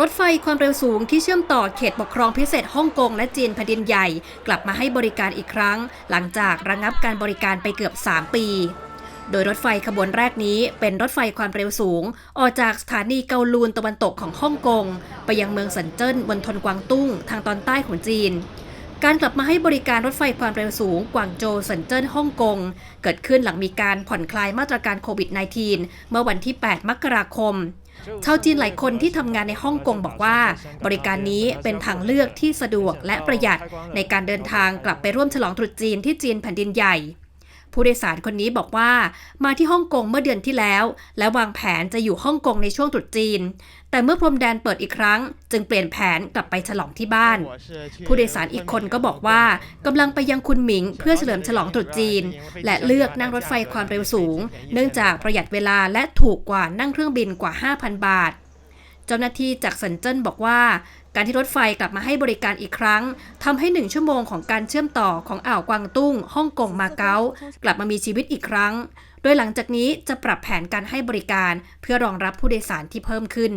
รถไฟความเร็วสูงที่เชื่อมต่อเขตปกครองพิเศษฮ่องกงและจีนแผ่นดินใหญ่ กลับมาให้บริการอีกครั้ง หลังจากระงับการบริการไปเกือบ 3 ปี โดยรถไฟขบวนแรกนี้เป็นรถไฟความเร็วสูง ออกจากสถานีเกาลูนตะวันตกของฮ่องกง ไปยังเมืองสันเจิ้นบนทนกวางตุ้งทางตอนใต้ของจีน การกลับมาให้บริการรถไฟความเร็วสูงกวางโจวสันเจิ้นฮ่องกง เกิดขึ้นหลังมีการผ่อนคลายมาตรการโควิด -19 เมื่อวันที่ 8 มกราคมชาวจีนหลายคนที่ทำงานในฮ่องกงบอกว่า บริการนี้เป็นทางเลือกที่สะดวกและประหยัดในการเดินทางกลับไปร่วมฉลองตรุษจีนที่จีนแผ่นดินใหญ่ ผู้โดยสารคนนี้บอกว่า มาที่ฮ่องกงเมื่อเดือนที่แล้ว และวางแผนจะอยู่ฮ่องกงในช่วงตรุษจีน แต่เมื่อพรมแดนเปิดอีกครั้ง จึงเปลี่ยนแผนกลับไปฉลองที่บ้าน ผู้โดยสารอีกคนก็บอกว่ากำลังไปยังคุณหมิง เพื่อเฉลิมฉลองตรุษจีน และเลือกนั่งรถไฟความเร็วสูง เนื่องจากประหยัดเวลาและถูกกว่านั่งเครื่องบินกว่า 5,000 บาท เจ้าหน้าที่จากสันเจิ้นบอกว่า การที่รถไฟกลับมาให้บริการอีกครั้งทำให้หนึ่งชั่วโมงของการเชื่อมต่อของอ่าวกวางตุ้งฮ่องกงมาเก๊ากลับมามีชีวิตอีกครั้ง โดยหลังจากนี้จะปรับแผนการให้บริการเพื่อรองรับผู้โดยสารที่เพิ่มขึ้น